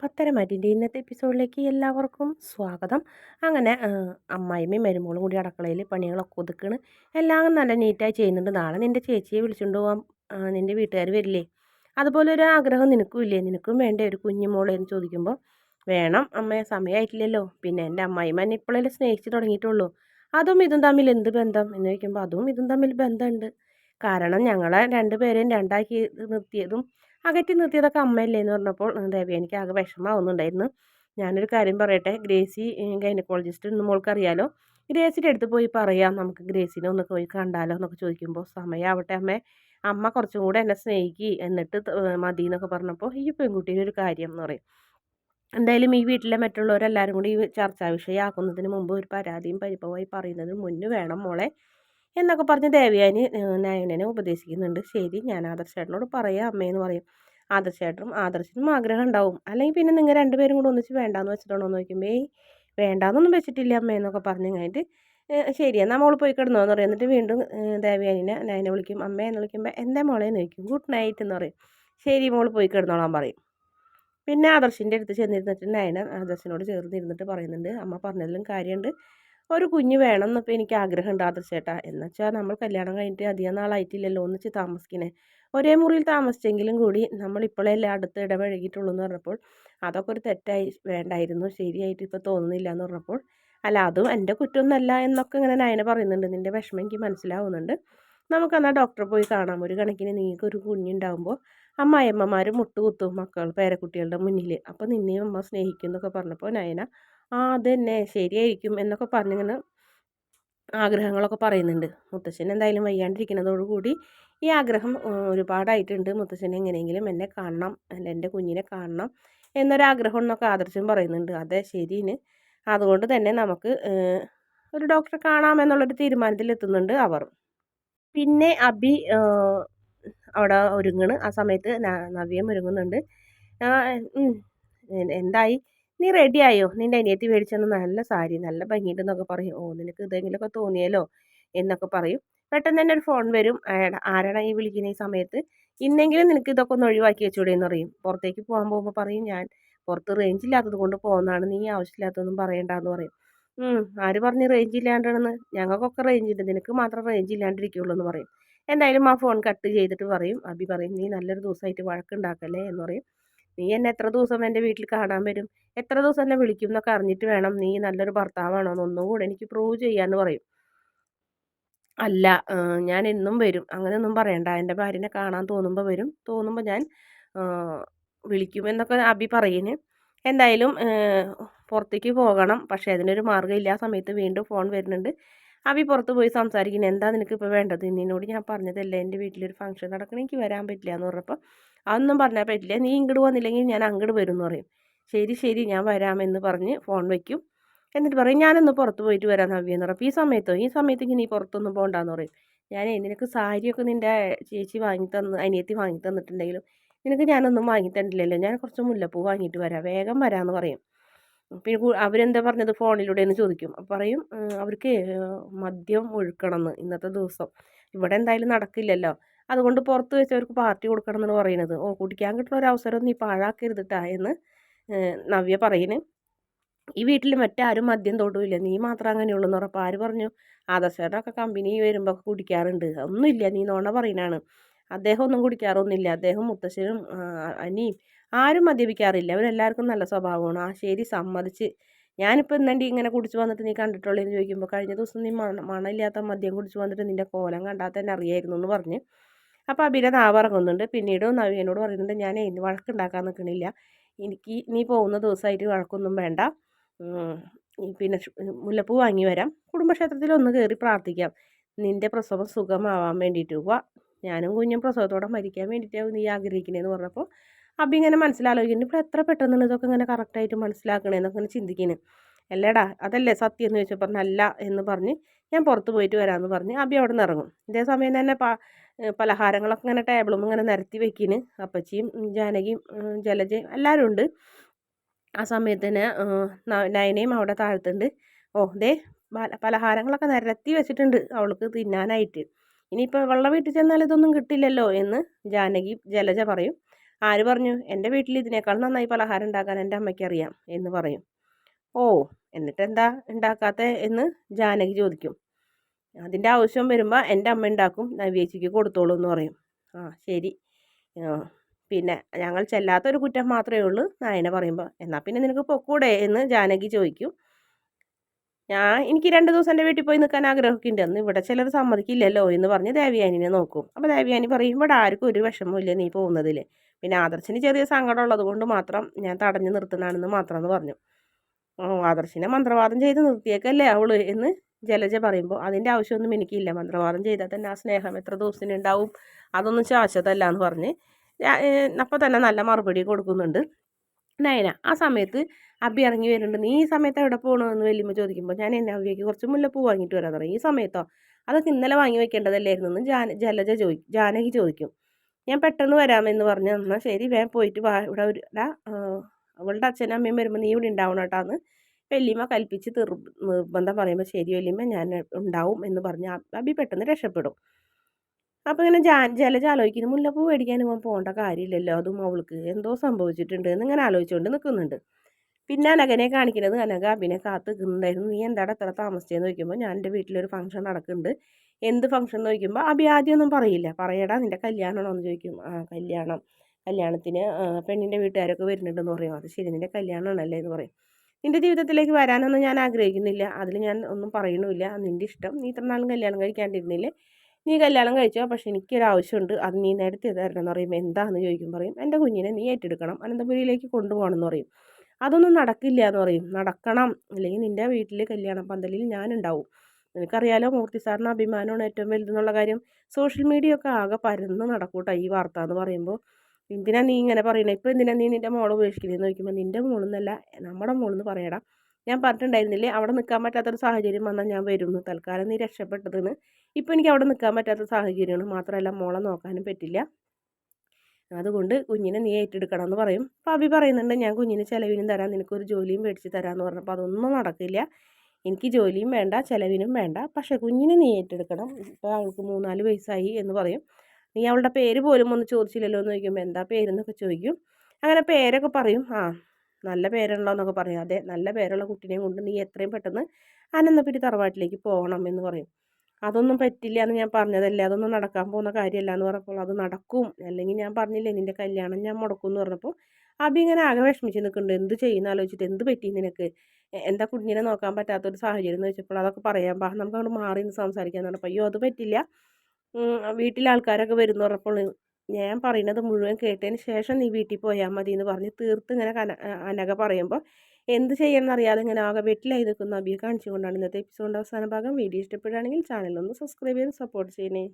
പത്തരമാറ്റിന്റെ ഇന്നത്തെ എപ്പിസോഡിലേക്ക് എല്ലാവർക്കും സ്വാഗതം. അങ്ങനെ അമ്മായിമ്മയും മരുമോളും കൂടി അടുക്കളയിൽ പണികളൊക്കെ ഒതുക്കണ്. എല്ലാം നല്ല നീറ്റായി ചെയ്യുന്നുണ്ട്. നാളെ നിന്റെ ചേച്ചിയെ വിളിച്ചുകൊണ്ട് പോകാൻ നിന്റെ വീട്ടുകാർ വരില്ലേ? അതുപോലെ ഒരു ആഗ്രഹം നിനക്കും ഇല്ലേ? നിനക്കും വേണ്ടേ? ഒരു കുഞ്ഞുമോളെ എന്ന് ചോദിക്കുമ്പോൾ വേണം അമ്മയെ സമയമായിട്ടില്ലല്ലോ പിന്നെ എന്റെ അമ്മായിമ്മ എന്നെ ഇപ്പോഴല്ലേ സ്നേഹിച്ച് തുടങ്ങിയിട്ടുള്ളൂ. അതും ഇതും തമ്മിൽ എന്ത് ബന്ധം? എന്ന് ചോദിക്കുമ്പോൾ അതും ഇതും തമ്മിൽ ബന്ധമുണ്ട്. കാരണം ഞങ്ങളെ രണ്ടുപേരെയും രണ്ടാക്കി നിർത്തിയതും അകറ്റി നിർത്തിയതൊക്കെ അമ്മയല്ലേ എന്ന് പറഞ്ഞപ്പോൾ ദേവി എനിക്ക് ആകെ വിഷമാവുന്നുണ്ടായിരുന്നു. ഞാനൊരു കാര്യം പറയട്ടെ ഗ്രേസി ഗൈനക്കോളജിസ്റ്റ് എന്ന് മോൾക്കറിയാലോ? ഗ്രേസിന്റെ അടുത്ത് പോയി പറയാം. നമുക്ക് ഗ്രേസിനെ ഒന്ന് പോയി കണ്ടാലോ എന്നൊക്കെ ചോദിക്കുമ്പോൾ സമയമാവട്ടെ അമ്മ അമ്മ കുറച്ചും കൂടെ എന്നെ സ്നേഹിക്കി എന്നിട്ട് മതി എന്നൊക്കെ പറഞ്ഞപ്പോൾ ഈ പെൺകുട്ടിയുടെ ഒരു കാര്യം എന്ന് പറയും. എന്തായാലും ഈ വീട്ടിലെ മറ്റുള്ളവരെല്ലാവരും കൂടി ഈ ചർച്ചാ വിഷയമാക്കുന്നതിന് മുമ്പ് ഒരു പരാതിയും പരിഭവമായി പറയുന്നതിന് മുന്നേ വേണം മോളെ. എന്നൊക്കെ പറഞ്ഞ് ദേവയാനി നയനനെ ഉപദേശിക്കുന്നുണ്ട്. ശരി ഞാൻ ആദർശ ആദർശേട്ടനോട് പറയാം അമ്മയെന്ന് പറയും. ആദർശേട്ടനും ആദർശനും ആഗ്രഹം ഉണ്ടാവും. അല്ലെങ്കിൽ പിന്നെ നിങ്ങൾ രണ്ടുപേരും കൂടെ ഒന്നിച്ച് വേണ്ടാന്ന് വെച്ചിട്ടാണോ എന്ന് നോക്കുമ്പോൾ ഏയ് വേണ്ടാന്നൊന്നും വെച്ചിട്ടില്ല അമ്മയെന്നൊക്കെ പറഞ്ഞു കഴിഞ്ഞിട്ട് ശരി എന്നാൽ പോയി കിടന്നോ എന്ന് പറയും. എന്നിട്ട് വീണ്ടും ദേവയാനിനെ നയനെ വിളിക്കും. അമ്മ എന്ന് വിളിക്കുമ്പോൾ എന്റെ മോളെ? ചോദിക്കും. ഗുഡ് നൈറ്റ് എന്ന് പറയും. ശരി മോൾ പോയി കിടന്നോളാൻ പറയും. പിന്നെ ആദർശിന്റെ അടുത്ത് ചെന്നിരുന്നിട്ട് നയന ആദർശനോട് ചേർന്നിരുന്നിട്ട് പറയുന്നുണ്ട്. അമ്മ പറഞ്ഞതിലും കാര്യമുണ്ട്. ഒരു കുഞ്ഞ് വേണം എന്നപ്പോൾ എനിക്ക് ആഗ്രഹമുണ്ട് ആദർശേട്ടാ. എന്നുവെച്ചാൽ നമ്മൾ കല്യാണം കഴിഞ്ഞിട്ട് അധികം നാളായിട്ടില്ലല്ലോ ഒന്നിച്ച് താമസിക്കണേ. ഒരേ മുറിയിൽ താമസിച്ചെങ്കിലും കൂടി നമ്മൾ ഇപ്പോഴല്ലേ അടുത്ത് ഇടപഴകിയിട്ടുള്ളൂ എന്ന് പറഞ്ഞപ്പോൾ അതൊക്കെ ഒരു തെറ്റായി വേണ്ടായിരുന്നു ശരിയായിട്ട് ഇപ്പോൾ തോന്നുന്നില്ല എന്ന് പറഞ്ഞപ്പോൾ അല്ല അതും എന്റെ കുറ്റമൊന്നുമല്ല എന്നൊക്കെ ഇങ്ങനെ നയന പറയുന്നുണ്ട്. നിന്റെ വിഷമം എനിക്ക് മനസ്സിലാവുന്നുണ്ട്. നമുക്കെന്നാൽ ഡോക്ടറെ പോയി കാണാം. ഒരു കണക്കിന് നിങ്ങൾക്കൊരു കുഞ്ഞുണ്ടാകുമ്പോൾ അമ്മായിയമ്മമാർ മുട്ടുകുത്തും മക്കൾ പേരക്കുട്ടികളുടെ മുന്നിൽ അപ്പോൾ നിന്നെ അമ്മ സ്നേഹിക്കും എന്നൊക്കെ പറഞ്ഞപ്പോൾ നയന ആ അതന്നെ ശരിയായിരിക്കും എന്നൊക്കെ പറഞ്ഞിങ്ങനെ ആഗ്രഹങ്ങളൊക്കെ പറയുന്നുണ്ട്. മുത്തശ്ശൻ എന്തായാലും വയ്യാണ്ടിരിക്കുന്നതോടുകൂടി ഈ ആഗ്രഹം ഒരുപാടായിട്ടുണ്ട്. മുത്തശ്ശൻ എങ്ങനെയെങ്കിലും എന്നെ കാണണം അല്ല എന്റെ കുഞ്ഞിനെ കാണണം എന്നൊരാഗ്രഹം എന്നൊക്കെ ആദർശം പറയുന്നുണ്ട്. അതെ ശരിന് അതുകൊണ്ട് തന്നെ നമുക്ക് ഒരു ഡോക്ടറെ കാണാമെന്നുള്ളൊരു തീരുമാനത്തിലെത്തുന്നുണ്ട് അവർ. പിന്നെ അബി അവിടെ ഒരുങ്ങണ്. ആ സമയത്ത് നവ്യം ഒരുങ്ങുന്നുണ്ട്. എന്തായി? നീ റെഡിയായോ നിന്റെ അനിയത്തി മേടിച്ചെന്ന് നല്ല സാരി നല്ല ഭംഗിയുണ്ടെന്നൊക്കെ പറയും. ഓ നിനക്ക് ഇതെങ്കിലുമൊക്കെ തോന്നിയല്ലോ എന്നൊക്കെ പറയും. പെട്ടെന്ന് തന്നെ ഒരു ഫോൺ വരും. ആരാണ് ഈ വിളിക്കുന്ന ഈ സമയത്ത്? ഇന്നെങ്കിലും നിനക്ക് ഇതൊക്കെ ഒന്ന് ഒഴിവാക്കി വെച്ചൂടെ എന്ന് പറയും. പുറത്തേക്ക് പോകാൻ പോകുമ്പോൾ പറയും ഞാൻ. പുറത്ത് റേഞ്ച് ഇല്ലാത്തത് കൊണ്ട് പോകുന്നതാണ്. നീ ആവശ്യമില്ലാത്തതൊന്നും പറയണ്ടെന്ന് പറയും. ആര് പറഞ്ഞ് റേഞ്ച് ഇല്ലാണ്ടാണെന്ന്? ഞങ്ങൾക്കൊക്കെ റേഞ്ച് ഉണ്ട്. നിനക്ക് മാത്രം റേഞ്ച് ഇല്ലാണ്ടിരിക്കുള്ളൂ എന്ന് പറയും. എന്തായാലും ആ ഫോൺ കട്ട് ചെയ്തിട്ട് പറയും അബി പറയും നീ നല്ലൊരു ദിവസമായിട്ട് വഴക്കുണ്ടാക്കല്ലേ? എന്ന് പറയും. നീ എന്നെ എത്ര ദിവസം എന്റെ വീട്ടിൽ കാണാൻ വരും? എത്ര ദിവസം എന്നെ വിളിക്കും എന്നൊക്കെ അറിഞ്ഞിട്ട് വേണം നീ നല്ലൊരു ഭർത്താവാണോ എന്നൊന്നും കൂടെ എനിക്ക് പ്രൂവ് ചെയ്യാമെന്ന് പറയും. അല്ല ഞാൻ എന്നും വരും. അങ്ങനെയൊന്നും പറയണ്ട. എന്റെ ഭാര്യനെ കാണാൻ തോന്നുമ്പോൾ വരും. തോന്നുമ്പോൾ ഞാൻ വിളിക്കുമെന്നൊക്കെ അബി പറയുന്നു എന്തായാലും പുറത്തേക്ക് പോകണം. പക്ഷേ അതിനൊരു മാർഗമില്ല. ആ സമയത്ത് വീണ്ടും ഫോൺ വരുന്നുണ്ട്. അബി പുറത്ത് പോയി സംസാരിക്കുന്നത് എന്താ നിനക്ക് ഇപ്പോൾ വേണ്ടത്? നിന്നോട് ഞാൻ പറഞ്ഞതല്ലേ എന്റെ വീട്ടിലൊരു ഫംഗ്ഷൻ നടക്കണം എനിക്ക് വരാൻ പറ്റില്ല എന്ന് പറഞ്ഞപ്പോൾ അതൊന്നും പറഞ്ഞാൽ പറ്റില്ല. നീ ഇങ്ങോട്ട് വന്നില്ലെങ്കിൽ ഞാൻ അങ്ങോട്ട് വരും എന്ന് പറയും. ശരി ശരി ഞാൻ വരാമെന്ന് പറഞ്ഞ് ഫോൺ വയ്ക്കും എന്നിട്ട് പറയും ഞാനൊന്ന് പുറത്ത് പോയിട്ട് വരാം നവ്യ എന്ന് പറയും. ഈ സമയത്തോ? ഈ സമയത്തേക്ക് നീ പുറത്തൊന്നും പോകണ്ടെന്ന് പറയും. ഞാൻ നിനക്ക് സാരിയൊക്കെ നിന്റെ ചേച്ചി വാങ്ങി തന്ന് അനിയത്തി വാങ്ങി തന്നിട്ടുണ്ടെങ്കിലും നിനക്ക് ഞാനൊന്നും വാങ്ങി തന്നിട്ടില്ലല്ലോ. ഞാൻ കുറച്ച് മുല്ലപ്പൂ വാങ്ങിയിട്ട് വരാം. വേഗം വരാമെന്ന് പറയും. പിന്നെ അവരെന്താ പറഞ്ഞത് ഫോണിലൂടെ എന്ന് ചോദിക്കും. അപ്പം പറയും അവർക്ക് മദ്യം ഒഴുക്കണം എന്ന് ഇന്നത്തെ ദിവസം. ഇവിടെ എന്തായാലും നടക്കില്ലല്ലോ. അതുകൊണ്ട് പുറത്ത് വെച്ച് അവർക്ക് പാർട്ടി കൊടുക്കണം എന്നാണ് പറയുന്നത്. ഓ കുടിക്കാൻ കിട്ടുന്ന ഒരു അവസരം നീ പാഴാക്കരുതിട്ടാ എന്ന് നവ്യ പറയുന്നു ഈ വീട്ടിൽ മറ്റാരും മദ്യം തൊടുമില്ല നീ മാത്രം അങ്ങനെയുള്ളൂ എന്ന് പറഞ്ഞപ്പോൾ ആര് പറഞ്ഞു? ആദർശേട്ടനൊക്കെ കമ്പനി വരുമ്പോൾ കുടിക്കാറുണ്ട്. ഒന്നുമില്ല നീ നോണ പറയുന്നതാണ് അദ്ദേഹം ഒന്നും കുടിക്കാറൊന്നുമില്ല. അദ്ദേഹം മുത്തശ്ശനും അനിയും ആരും മദ്യപിക്കാറില്ല. അവരെല്ലാവർക്കും നല്ല സ്വഭാവമാണ്. ആ ശരി സമ്മതിച്ച്. ഞാനിപ്പോൾ ഇന്നണ്ടി ഇങ്ങനെ കുടിച്ച് വന്നിട്ട് നീ കണ്ടിട്ടുള്ളൂ എന്ന് ചോദിക്കുമ്പോൾ കഴിഞ്ഞ ദിവസം നീ മണ മണമില്ലാത്ത മദ്യം കുടിച്ച് വന്നിട്ട് നിന്റെ കോലം കണ്ടാൽ തന്നെ അറിയായിരുന്നു എന്ന് പറഞ്ഞ്. അപ്പോൾ അബിര നാവിറങ്ങുന്നുണ്ട് പിന്നീട് നവീനോട് പറയുന്നുണ്ട് ഞാൻ ഇന്ന് വഴക്കുണ്ടാക്കാൻ നിൽക്കണില്ല എനിക്ക് നീ പോകുന്ന ദിവസമായിട്ട് വഴക്കൊന്നും വേണ്ട. പിന്നെ മുല്ലപ്പൂ വാങ്ങി വരാം. കുടുംബക്ഷേത്രത്തിൽ ഒന്ന് കയറി പ്രാർത്ഥിക്കാം. നിന്റെ പ്രസവം സുഖമാവാൻ വേണ്ടിയിട്ട് പോവാം. ഞാനും കുഞ്ഞും പ്രസവത്തോടെ മരിക്കാൻ വേണ്ടിയിട്ടാണ് നീ ആഗ്രഹിക്കണേന്ന് പറഞ്ഞപ്പോൾ അപ്പം ഇങ്ങനെ മനസ്സിലാലോചിക്കുന്നു ഇപ്പോൾ എത്ര പെട്ടെന്നാണ് ഇതൊക്കെ ഇങ്ങനെ കറക്റ്റായിട്ട് മനസ്സിലാക്കണേന്നൊക്കെ ഇങ്ങനെ ചിന്തിക്കുന്നത് അല്ലേടാ അതല്ലേ സത്യം എന്ന് ചോദിച്ചപ്പോൾ നല്ല എന്ന് പറഞ്ഞ് ഞാൻ പുറത്ത് പോയിട്ട് വരാമെന്ന് പറഞ്ഞ് അബി അവിടെ നിന്ന് ഇറങ്ങും. ഇതേ സമയം തന്നെ പ പലഹാരങ്ങളൊക്കെ ഇങ്ങനെ ടേബിളും ഇങ്ങനെ നിരത്തി വെക്കിന്. അപ്പച്ചിയും ജാനകിയും ജലജയും എല്ലാവരും ഉണ്ട്. ആ സമയത്ത് തന്നെ നയനയും അവിടെ താഴ്ത്തുണ്ട്. ഓ ദേ പലഹാരങ്ങളൊക്കെ നിരത്തി വെച്ചിട്ടുണ്ട് അവൾക്ക് തിന്നാനായിട്ട്. ഇനിയിപ്പോൾ വെള്ളം വീട്ടിൽ ചെന്നാൽ ഇതൊന്നും കിട്ടില്ലല്ലോ എന്ന് ജാനകി ജലജ പറയും. ആര് പറഞ്ഞു? എന്റെ വീട്ടിൽ ഇതിനേക്കാൾ നന്നായി പലഹാരം ഉണ്ടാക്കാൻ എന്റെ അമ്മയ്ക്ക് അറിയാം എന്ന് പറയും. ഓ എന്നിട്ട് എന്താ ഉണ്ടാക്കാത്ത എന്ന് ജാനകി ചോദിക്കും. അതിന്റെ ആവശ്യം വരുമ്പോൾ എന്റെ അമ്മ ഉണ്ടാക്കും നവ്യേച്ചിക്ക് കൊടുത്തോളൂ എന്ന് പറയും. ആ ശരി. പിന്നെ ഞങ്ങൾ ചെല്ലാത്തൊരു കുറ്റം മാത്രമേ ഉള്ളൂ നായന പറയുമ്പോൾ എന്നാൽ പിന്നെ നിനക്ക് പൊക്കൂടെ എന്ന് ജാനകി ചോദിക്കും. ഞാൻ എനിക്ക് രണ്ട് ദിവസം എന്റെ വീട്ടിൽ പോയി നിൽക്കാൻ ആഗ്രഹമൊക്കെ ഉണ്ട് അന്ന് ഇവിടെ ചിലർ സമ്മതിക്കില്ലല്ലോ എന്ന് പറഞ്ഞ് ദേവിയാനിനെ നോക്കും. അപ്പോൾ ദേവിയാനി പറയും ഇവിടെ ആർക്കും ഒരു വിഷമമില്ല നീ പോകുന്നതിൽ പിന്നെ ആദർശിന് ചെറിയ സങ്കടം ഉള്ളത് കൊണ്ട് മാത്രം ഞാൻ തടഞ്ഞു നിർത്തുന്നതാണെന്ന് മാത്രം എന്ന് പറഞ്ഞു ആദർശിനെ മന്ത്രവാദം ചെയ്ത് നിർത്തിയേക്കല്ലേ അവൾ എന്ന് ജലജ പറയുമ്പോൾ അതിന്റെ ആവശ്യമൊന്നും എനിക്കില്ല. മന്ത്രവാദം ചെയ്താൽ തന്നെ ആ സ്നേഹം എത്ര ദിവസത്തിന് ഉണ്ടാവും അതൊന്നും ശാശ്വതമല്ല എന്ന് പറഞ്ഞ് അപ്പോൾ തന്നെ നല്ല മറുപടി കൊടുക്കുന്നുണ്ട്. നയന ആ സമയത്ത് അബി ഇറങ്ങി വരുന്നുണ്ട്. നീ ഈ സമയത്ത് എവിടെ പോകണമെന്ന് വലിയമ്മ ചോദിക്കുമ്പോൾ ഞാൻ എന്നെ അവിയേക്ക് കുറച്ച് മുല്ലപ്പൂ വാങ്ങിയിട്ട് വരാൻ തുടങ്ങി. ഈ സമയത്തോ? അതൊക്കെ ഇന്നലെ വാങ്ങി വെക്കേണ്ടതല്ലായിരുന്നു എന്ന് ജാന ജലജ ചോദി ജാനകി ചോദിക്കും. ഞാൻ പെട്ടെന്ന് വരാമെന്ന് പറഞ്ഞു. എന്നാൽ ശരി വേഗം പോയിട്ട് വാ. ഇവിടെ ഒരു അവളുടെ അച്ഛനും അമ്മയും വരുമ്പോൾ നീ ഇവിടെ ഉണ്ടാവണം കേട്ടോ എന്ന് വല്യമ്മ കൽപ്പിച്ച് നിർബന്ധം പറയുമ്പോൾ ശരി വല്യമ്മ ഞാൻ ഉണ്ടാവും എന്ന് പറഞ്ഞ്. അബി പെട്ടെന്ന് രക്ഷപ്പെടും. അപ്പോൾ ഇങ്ങനെ ജാ ജലജ മുല്ലപ്പൂ മേടിക്കാൻ ഇവൻ പോകേണ്ട കാര്യമില്ലല്ലോ. അതും അവൾക്ക് എന്തോ സംഭവിച്ചിട്ടുണ്ട് എന്ന് ഇങ്ങനെ ആലോചിച്ചുകൊണ്ട് നിൽക്കുന്നുണ്ട്. പിന്നെ അനകനെ കാണിക്കുന്നത് അനക അബിനെ കാത്ത് നിൽക്കുന്നുണ്ടായിരുന്നു നീ എന്താണ് എത്ര താമസിച്ചതെന്ന് ചോദിക്കുമ്പോൾ ഞാൻ എന്റെ വീട്ടിലൊരു ഫംഗ്ഷൻ നടക്കുന്നുണ്ട്. എന്ത് ഫംഗ്ഷൻ എന്ന് ചോദിക്കുമ്പോൾ അബി ആദ്യമൊന്നും പറയില്ല. പറയടാ നിന്റെ കല്യാണമാണോ? എന്ന് ചോദിക്കും. ആ കല്യാണം. കല്യാണത്തിന് പെണ്ണിന്റെ വീട്ടുകാരൊക്കെ വരുന്നുണ്ടെന്ന് പറയും. അത് ശരി നിന്റെ കല്യാണമാണല്ലേ? എന്ന് പറയും. നിന്റെ ജീവിതത്തിലേക്ക് വരാനൊന്നും ഞാൻ ആഗ്രഹിക്കുന്നില്ല. അതിൽ ഞാൻ ഒന്നും പറയണമില്ല. നിന്റെ ഇഷ്ടം. നീ ഇത്ര നാളും കല്യാണം കഴിക്കാണ്ടിരുന്നില്ലേ? നീ കല്യാണം കഴിച്ചോ? പക്ഷേ എനിക്കൊരാവശ്യമുണ്ട് അത് നീ നേരത്തെ തരണം എന്ന് പറയുമ്പോൾ എന്താണെന്ന് ചോദിക്കും. പറയും. എന്റെ കുഞ്ഞിനെ നീ ഏറ്റെടുക്കണം. അനന്തപുരിയിലേക്ക് കൊണ്ടുപോകണം എന്ന് പറയും. അതൊന്നും നടക്കില്ല എന്ന് പറയും. നടക്കണം. അല്ലെങ്കിൽ നിന്റെ വീട്ടിൽ കല്യാണ പന്തലിൽ ഞാനുണ്ടാവും. എനിക്കറിയാലോ മൂർത്തി സാറിന് അഭിമാനമാണ് ഏറ്റവും വലുതെന്നുള്ള കാര്യം. സോഷ്യൽ മീഡിയ ഒക്കെ ആകെ പരന്ന് നടക്കൂട്ടോ ഈ വാർത്ത എന്ന് പറയുമ്പോൾ എന്തിനാ നീ ഇങ്ങനെ പറയണേ? ഇപ്പോൾ എന്തിനാ നീ നിന്റെ മോളെ ഉപേക്ഷിക്കുന്നതെന്ന് ചോദിക്കുമ്പോൾ നിന്റെ മോളെന്നല്ല നമ്മുടെ മോളെന്ന് പറയടാ. ഞാൻ പറഞ്ഞിട്ടുണ്ടായിരുന്നില്ലേ അവിടെ നിൽക്കാൻ പറ്റാത്തൊരു സാഹചര്യം വന്നാൽ ഞാൻ വരുന്നു. തൽക്കാലം നീ രക്ഷപ്പെട്ടതെന്ന്. ഇപ്പോൾ എനിക്ക് അവിടെ നിൽക്കാൻ പറ്റാത്ത സാഹചര്യമാണ്. മാത്രമല്ല മോളെ നോക്കാനും പറ്റില്ല. അതുകൊണ്ട് കുഞ്ഞിനെ നീ ഏറ്റെടുക്കണം എന്ന് പറയും. അപ്പോൾ അഭി പറയുന്നുണ്ട് ഞാൻ കുഞ്ഞിന് ചിലവിനും തരാം. നിനക്കൊരു ജോലിയും മേടിച്ച് തരാമെന്ന് പറഞ്ഞപ്പോൾ അതൊന്നും നടക്കില്ല. എനിക്ക് ജോലിയും വേണ്ട ചിലവിനും വേണ്ട. പക്ഷേ കുഞ്ഞിനെ നീ ഏറ്റെടുക്കണം. ഇപ്പോൾ അവൾക്ക് മൂന്നാൽ വയസ്സായി എന്ന് പറയും. നീ അവളുടെ പേര് പോലും ഒന്ന് ചോദിച്ചില്ലല്ലോ എന്ന് ചോദിക്കുമ്പോൾ എന്താ പേരെന്നൊക്കെ ചോദിക്കും. അങ്ങനെ പേരൊക്കെ പറയും ആ നല്ല പേരുണ്ടോ എന്നൊക്കെ പറയും. അതെ നല്ല പേരുള്ള കുട്ടീനെയും കൊണ്ട് നീ എത്രയും പെട്ടെന്ന് അനന്തപുരി തറവാട്ടിലേക്ക് പോകണം എന്ന് പറയും. അതൊന്നും പറ്റില്ല എന്ന് ഞാൻ പറഞ്ഞതല്ലേ. അതൊന്നും നടക്കാൻ പോകുന്ന കാര്യമല്ല എന്ന് പറഞ്ഞപ്പോൾ അത് നടക്കും. അല്ലെങ്കിൽ ഞാൻ പറഞ്ഞില്ലേ നിന്റെ കല്യാണം ഞാൻ മുടക്കും എന്ന് പറഞ്ഞപ്പോൾ അബി ഇങ്ങനെ ആകെ വിഷമിച്ച് നിൽക്കുന്നുണ്ട് എന്ത് ചെയ്യുന്ന ആലോചിച്ചിട്ട്? എന്ത് പറ്റി നിനക്ക്? എന്താ കുഞ്ഞിനെ നോക്കാൻ പറ്റാത്തൊരു സാഹചര്യം എന്ന് വെച്ചപ്പോൾ അതൊക്കെ പറയാൻ പാ നമുക്ക് അങ്ങോട്ട് മാറി നിന്ന് സംസാരിക്കാൻ പറഞ്ഞപ്പോൾ അയ്യോ അത് പറ്റില്ല. വീട്ടിലെ ആൾക്കാരൊക്കെ വരുന്നു പറഞ്ഞപ്പോൾ ഞാൻ പറയുന്നത് മുഴുവൻ കേട്ടതിന് ശേഷം നീ വീട്ടിൽ പോയാൽ മതി എന്ന് പറഞ്ഞ് തീർത്ത് ഇങ്ങനെ കന അനക പറയുമ്പോൾ എന്ത് ചെയ്യണമെന്ന് അറിയാതെ ഇങ്ങനെ ആകെ വെട്ടിലായി നിൽക്കുന്ന അബിയെ കാണിച്ചുകൊണ്ടാണ് ഇന്നത്തെ എപ്പിസോഡിന്റെ അവസാന ഭാഗം. വീഡിയോ ഇഷ്ടപ്പെടുകയാണെങ്കിൽ ചാനലൊന്ന് സബ്സ്ക്രൈബ് ചെയ്ത് സപ്പോർട്ട് ചെയ്യണേ.